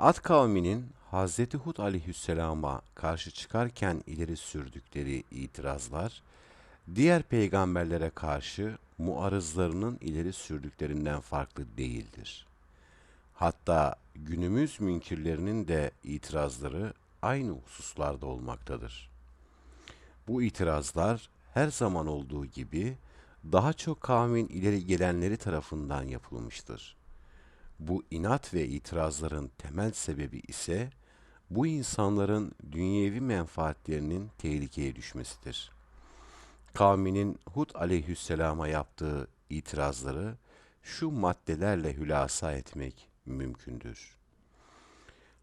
Ad kavminin Hazreti Hud aleyhisselama karşı çıkarken ileri sürdükleri itirazlar, diğer peygamberlere karşı muarızlarının ileri sürdüklerinden farklı değildir. Hatta günümüz münkirlerinin de itirazları aynı hususlarda olmaktadır. Bu itirazlar her zaman olduğu gibi daha çok kavmin ileri gelenleri tarafından yapılmıştır. Bu inat ve itirazların temel sebebi ise bu insanların dünyevi menfaatlerinin tehlikeye düşmesidir. Kavminin Hud aleyhisselama yaptığı itirazları şu maddelerle hülasa etmek mümkündür.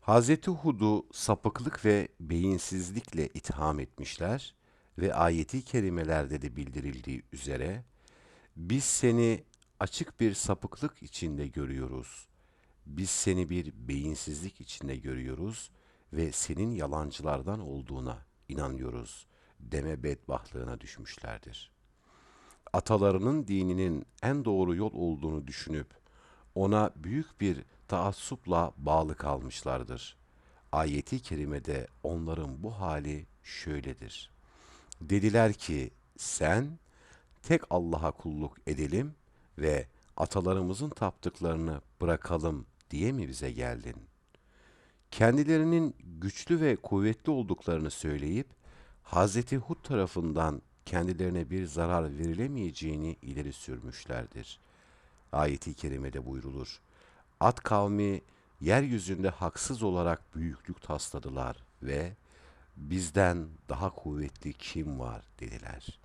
Hazreti Hud'u sapıklık ve beyinsizlikle itham etmişler ve ayeti kerimelerde de bildirildiği üzere biz seni açık bir sapıklık içinde görüyoruz. Biz seni bir beyinsizlik içinde görüyoruz ve senin yalancılardan olduğuna inanıyoruz deme bedbahtlığına düşmüşlerdir. Atalarının dininin en doğru yol olduğunu düşünüp ona büyük bir taassupla bağlı kalmışlardır. Ayeti kerimede onların bu hali şöyledir. Dediler ki sen tek Allah'a kulluk edelim ve atalarımızın taptıklarını bırakalım diye mi bize geldin? Kendilerinin güçlü ve kuvvetli olduklarını söyleyip Hazreti Hud tarafından kendilerine bir zarar verilemeyeceğini ileri sürmüşlerdir. Ayeti kerimede buyrulur. At kavmi yeryüzünde haksız olarak büyüklük tasladılar ve bizden daha kuvvetli kim var dediler.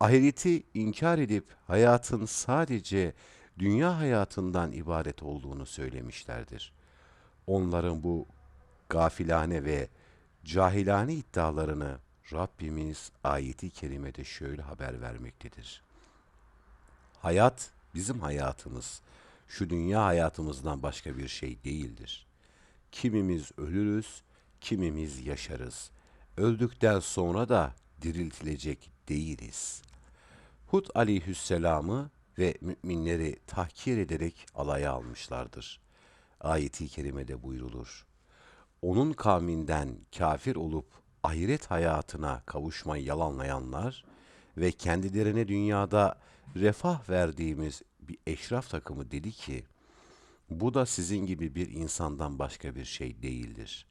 Ahireti inkar edip hayatın sadece dünya hayatından ibaret olduğunu söylemişlerdir. Onların bu gafilane ve cahilane iddialarını Rabbimiz ayeti kerimede şöyle haber vermektedir. Hayat bizim hayatımız, şu dünya hayatımızdan başka bir şey değildir. Kimimiz ölürüz, kimimiz yaşarız. Öldükten sonra da diriltilecek değiliz. Hud aleyhisselamı ve müminleri tahkir ederek alaya almışlardır. Ayeti kerimede buyrulur. Onun kavminden kafir olup ahiret hayatına kavuşmayı yalanlayanlar ve kendilerine dünyada refah verdiğimiz bir eşraf takımı dedi ki, bu da sizin gibi bir insandan başka bir şey değildir.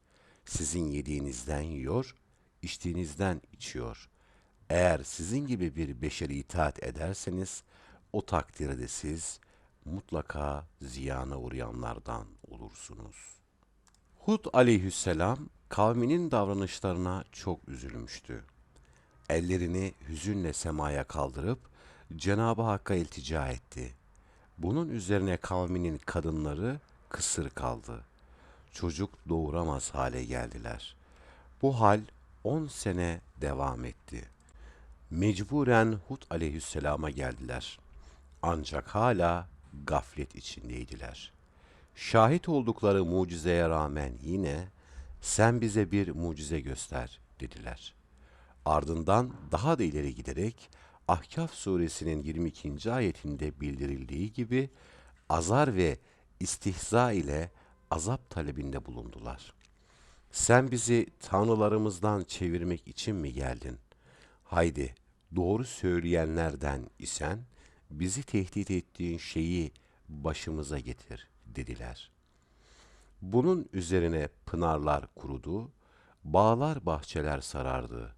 Sizin yediğinizden yiyor, içtiğinizden içiyor. Eğer sizin gibi bir beşeri itaat ederseniz, o takdirde siz mutlaka ziyana uğrayanlardan olursunuz. Hud aleyhisselam kavminin davranışlarına çok üzülmüştü. Ellerini hüzünle semaya kaldırıp Cenab-ı Hakk'a iltica etti. Bunun üzerine kavminin kadınları kısır kaldı. Çocuk doğuramaz hale geldiler. Bu hal on sene devam etti. Mecburen Hud aleyhisselama geldiler. Ancak hala gaflet içindeydiler. Şahit oldukları mucizeye rağmen yine sen bize bir mucize göster dediler. Ardından daha da ileri giderek Ahkaf suresinin 22. ayetinde bildirildiği gibi azar ve istihza ile azap talebinde bulundular. Sen bizi tanrılarımızdan çevirmek için mi geldin? Haydi doğru söyleyenlerden isen bizi tehdit ettiğin şeyi başımıza getir dediler. Bunun üzerine pınarlar kurudu, bağlar bahçeler sarardı.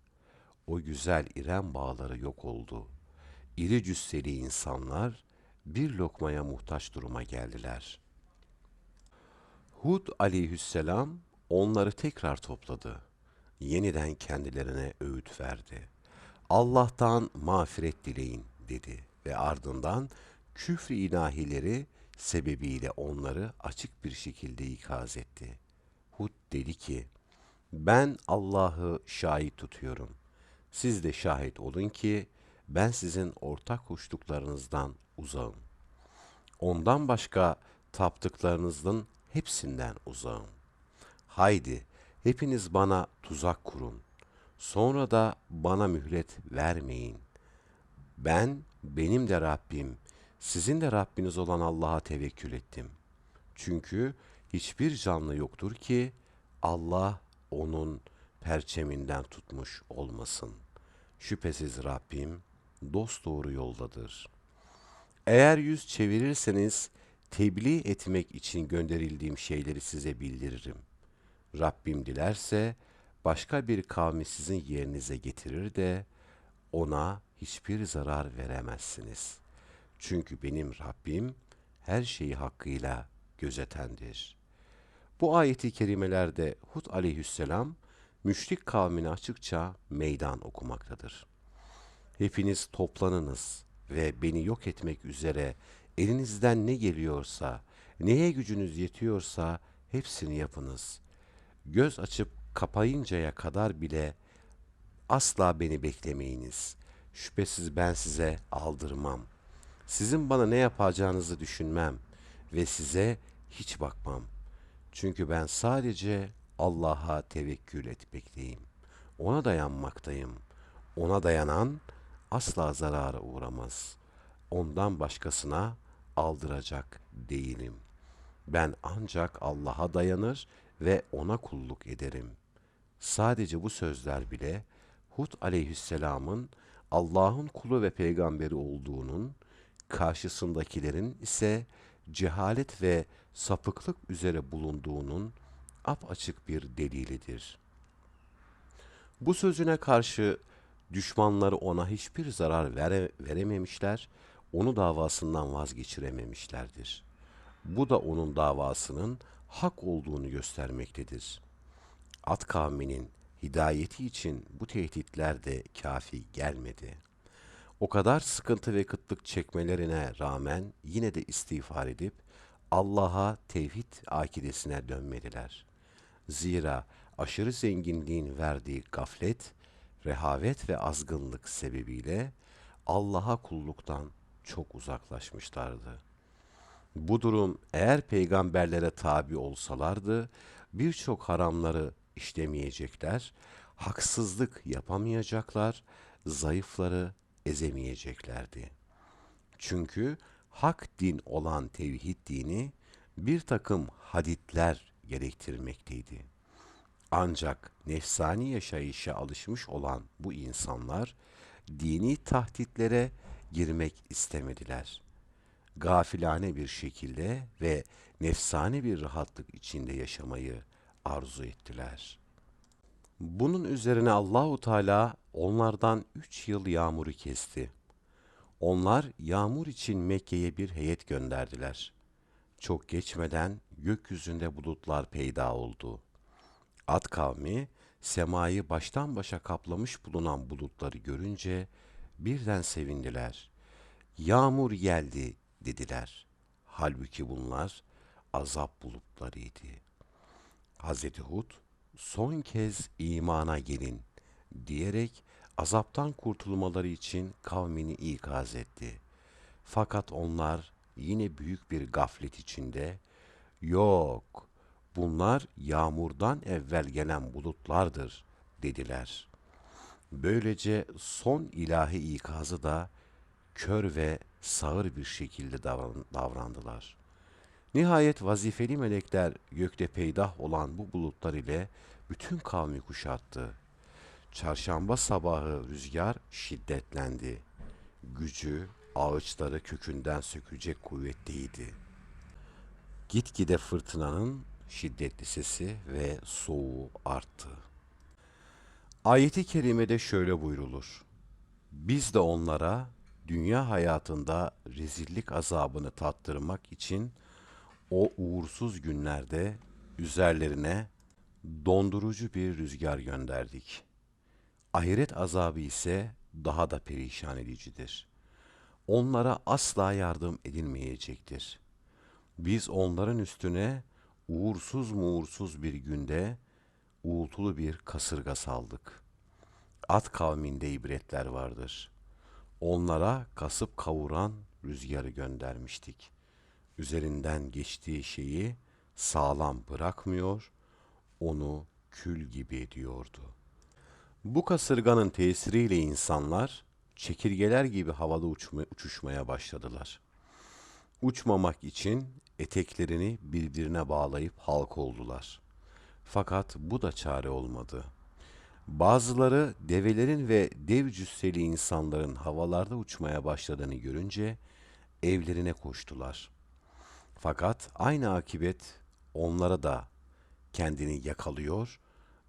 O güzel İrem bağları yok oldu. İri cüsseli insanlar bir lokmaya muhtaç duruma geldiler. Hud aleyhisselam onları tekrar topladı. Yeniden kendilerine öğüt verdi. Allah'tan mağfiret dileyin dedi ve ardından küfrü ilahileri sebebiyle onları açık bir şekilde ikaz etti. Hud dedi ki, ben Allah'ı şahit tutuyorum. Siz de şahit olun ki ben sizin ortak koştuklarınızdan uzağım. Ondan başka taptıklarınızın hepsinden uzağım. Haydi hepiniz bana tuzak kurun. Sonra da bana mühlet vermeyin. Ben, benim de Rabbim, sizin de Rabbiniz olan Allah'a tevekkül ettim. Çünkü hiçbir canlı yoktur ki Allah onun perçeminden tutmuş olmasın. Şüphesiz Rabbim dosdoğru yoldadır. Eğer yüz çevirirseniz tebliğ etmek için gönderildiğim şeyleri size bildiririm. Rabbim dilerse başka bir kavmi sizin yerinize getirir de ona hiçbir zarar veremezsiniz. Çünkü benim Rabbim her şeyi hakkıyla gözetendir. Bu ayeti kerimelerde Hud aleyhisselam müşrik kavmine açıkça meydan okumaktadır. Hepiniz toplanınız ve beni yok etmek üzere elinizden ne geliyorsa, neye gücünüz yetiyorsa hepsini yapınız. Göz açıp kapayıncaya kadar bile asla beni beklemeyiniz. Şüphesiz ben size aldırmam. Sizin bana ne yapacağınızı düşünmem ve size hiç bakmam. Çünkü ben sadece Allah'a tevekkül etmekteyim. Ona dayanmaktayım. Ona dayanan asla zarara uğramaz. Ondan başkasına aldıracak değilim. Ben ancak Allah'a dayanır ve ona kulluk ederim. Sadece bu sözler bile Hud aleyhisselamın Allah'ın kulu ve peygamberi olduğunun, karşısındakilerin ise cehalet ve sapıklık üzere bulunduğunun apaçık bir delilidir. Bu sözüne karşı düşmanları ona hiçbir zarar vere, verememişler, onu davasından vazgeçirememişlerdir. Bu da onun davasının hak olduğunu göstermektedir. At kavminin hidayeti için bu tehditler de kafi gelmedi. O kadar sıkıntı ve kıtlık çekmelerine rağmen yine de istiğfar edip Allah'a tevhid akidesine dönmediler. Zira aşırı zenginliğin verdiği gaflet, rehavet ve azgınlık sebebiyle Allah'a kulluktan çok uzaklaşmışlardı. Bu durum eğer peygamberlere tabi olsalardı birçok haramları işlemeyecekler, haksızlık yapamayacaklar, zayıfları ezemeyeceklerdi. Çünkü hak din olan tevhid dini bir takım haditler gerektirmekteydi. Ancak nefsani yaşayışa alışmış olan bu insanlar dini tahditlere girmek istemediler. Gafilane bir şekilde ve nefsani bir rahatlık içinde yaşamayı arzu ettiler. Bunun üzerine Allahu Teala onlardan üç yıl yağmuru kesti. Onlar yağmur için Mekke'ye bir heyet gönderdiler. Çok geçmeden gökyüzünde bulutlar peyda oldu. Ad kavmi semayı baştan başa kaplamış bulunan bulutları görünce birden sevindiler. Yağmur geldi dediler. Halbuki bunlar azap bulutlarıydı. Hazreti Hud son kez imana gelin diyerek azaptan kurtulmaları için kavmini ikaz etti. Fakat onlar yine büyük bir gaflet içinde yok bunlar yağmurdan evvel gelen bulutlardır dediler. Böylece son ilahi ikazı da kör ve sağır bir şekilde davrandılar. Nihayet vazifeli melekler gökte peydah olan bu bulutlar ile bütün kavmi kuşattı. Çarşamba sabahı rüzgar şiddetlendi. Gücü ağaçları kökünden sökecek kuvvetteydi. Gitgide fırtınanın şiddetli sesi ve soğuğu arttı. Ayeti kerimede şöyle buyrulur. Biz de onlara dünya hayatında rezillik azabını tattırmak için o uğursuz günlerde üzerlerine dondurucu bir rüzgar gönderdik. Ahiret azabı ise daha da perişan edicidir. Onlara asla yardım edilmeyecektir. Biz onların üstüne uğursuz muğursuz bir günde uğultulu bir kasırga saldık. At kavminde ibretler vardır. Onlara kasıp kavuran rüzgarı göndermiştik. Üzerinden geçtiği şeyi sağlam bırakmıyor, onu kül gibi ediyordu. Bu kasırganın tesiriyle insanlar çekirgeler gibi havada uçma, uçuşmaya başladılar. Uçmamak için eteklerini birbirine bağlayıp halk oldular. Fakat bu da çare olmadı. Bazıları develerin ve dev cüsseli insanların havalarda uçmaya başladığını görünce evlerine koştular. Fakat aynı akibet onlara da kendini yakalıyor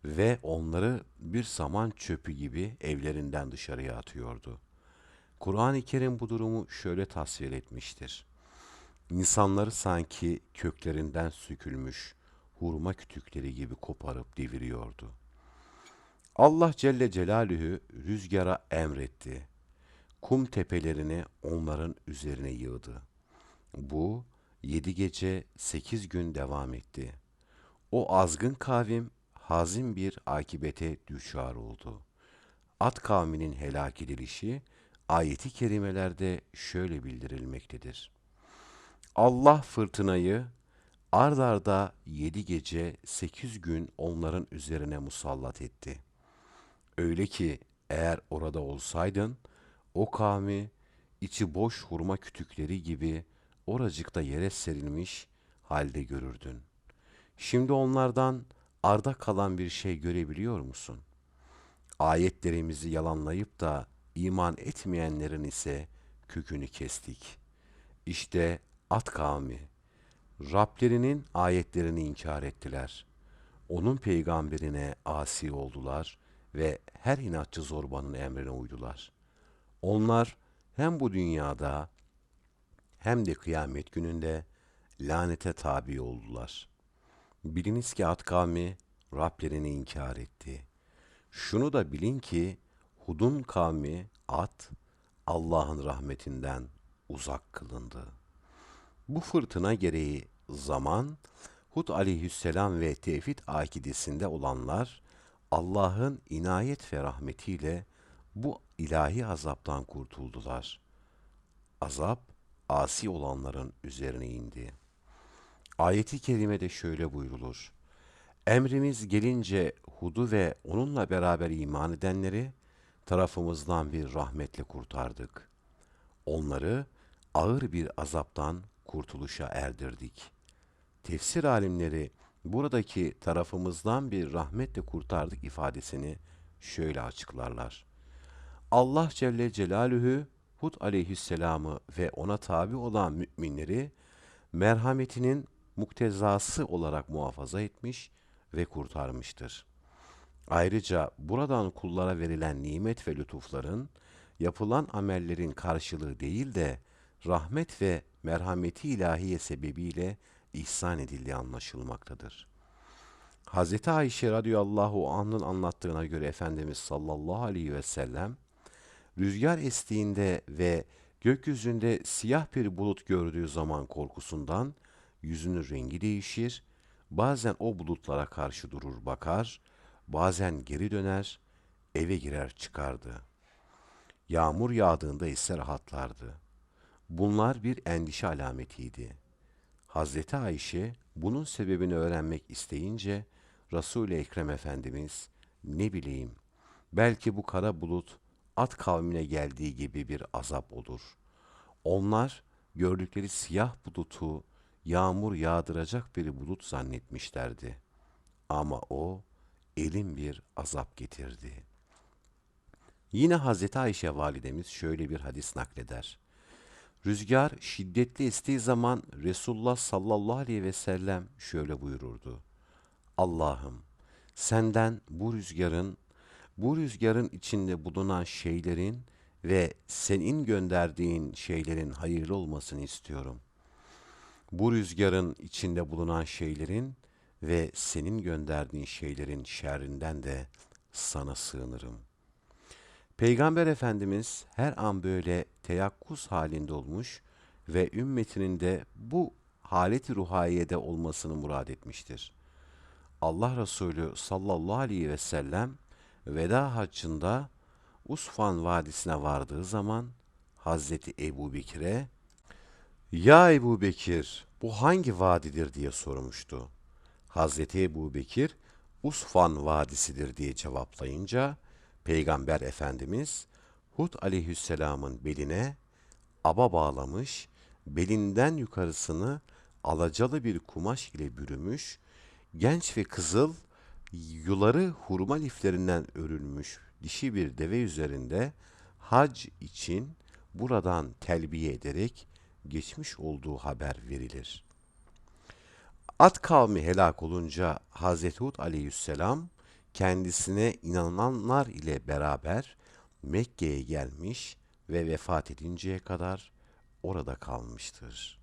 ve onları bir saman çöpü gibi evlerinden dışarıya atıyordu. Kur'an-ı Kerim bu durumu şöyle tasvir etmiştir. İnsanları sanki köklerinden sökülmüş hurma kütükleri gibi koparıp deviriyordu. Allah Celle Celaluhu rüzgara emretti. Kum tepelerini onların üzerine yığdı. Bu yedi gece sekiz gün devam etti. O azgın kavim hazin bir akibete düşar oldu. At kavminin helak edilişi ayeti kerimelerde şöyle bildirilmektedir. Allah fırtınayı ard arda yedi gece sekiz gün onların üzerine musallat etti. Öyle ki eğer orada olsaydın o kavmi içi boş hurma kütükleri gibi oracıkta yere serilmiş halde görürdün. Şimdi onlardan arda kalan bir şey görebiliyor musun? Ayetlerimizi yalanlayıp da iman etmeyenlerin ise kökünü kestik. İşte at kavmi, Rablerinin ayetlerini inkar ettiler. Onun peygamberine asi oldular ve her inatçı zorbanın emrine uydular. Onlar hem bu dünyada hem de kıyamet gününde lanete tabi oldular. Biliniz ki Ad kavmi Rablerini inkar etti. Şunu da bilin ki Hud'un kavmi Ad Allah'ın rahmetinden uzak kılındı. Bu fırtına gereği zaman Hud aleyhisselam ve tevhid akidesinde olanlar Allah'ın inayet ve rahmetiyle bu ilahi azaptan kurtuldular. Azap asi olanların üzerine indi. Ayeti kerimede şöyle buyrulur. Emrimiz gelince Hud'u ve onunla beraber iman edenleri tarafımızdan bir rahmetle kurtardık. Onları ağır bir azaptan kurtuluşa erdirdik. Tefsir alimleri buradaki tarafımızdan bir rahmetle kurtardık ifadesini şöyle açıklarlar. Allah Celle Celaluhu Hud aleyhisselamı ve ona tabi olan müminleri merhametinin muktezası olarak muhafaza etmiş ve kurtarmıştır. Ayrıca buradan kullara verilen nimet ve lütufların yapılan amellerin karşılığı değil de rahmet ve merhameti ilahiye sebebiyle ihsan edildiği anlaşılmaktadır. Hz. Ayşe radıyallahu anh'ın anlattığına göre Efendimiz sallallahu aleyhi ve sellem rüzgar estiğinde ve gökyüzünde siyah bir bulut gördüğü zaman korkusundan yüzünün rengi değişir, bazen o bulutlara karşı durur bakar, bazen geri döner, eve girer çıkardı. Yağmur yağdığında ise rahatlardı. Bunlar bir endişe alametiydi. Hazreti Ayşe bunun sebebini öğrenmek isteyince Resul-i Ekrem Efendimiz ne bileyim belki bu kara bulut at kavmine geldiği gibi bir azap olur. Onlar gördükleri siyah bulutu yağmur yağdıracak bir bulut zannetmişlerdi. Ama o elin bir azap getirdi. Yine Hazreti Ayşe validemiz şöyle bir hadis nakleder. Rüzgar şiddetli estiği zaman Resulullah sallallahu aleyhi ve sellem şöyle buyururdu. Allah'ım senden bu rüzgarın, bu rüzgarın içinde bulunan şeylerin ve senin gönderdiğin şeylerin hayırlı olmasını istiyorum. Bu rüzgarın içinde bulunan şeylerin ve senin gönderdiğin şeylerin şerrinden de sana sığınırım. Peygamber Efendimiz her an böyle teyakkuz halinde olmuş ve ümmetinin de bu haleti ruhayede olmasını murad etmiştir. Allah Resulü sallallahu aleyhi ve sellem veda haccında Usfan Vadisi'ne vardığı zaman Hazreti Ebu Bekir'e ''Ya Ebu Bekir bu hangi vadidir?'' diye sormuştu. Hazreti Ebu Bekir Usfan Vadisi'dir diye cevaplayınca Peygamber Efendimiz Hud aleyhisselamın beline aba bağlamış, belinden yukarısını alacalı bir kumaş ile bürümüş, genç ve kızıl, yuları hurma liflerinden örülmüş dişi bir deve üzerinde hac için buradan telbiye ederek geçmiş olduğu haber verilir. At kavmi helak olunca Hazreti Hud aleyhisselam kendisine inananlar ile beraber Mekke'ye gelmiş ve vefat edinceye kadar orada kalmıştır.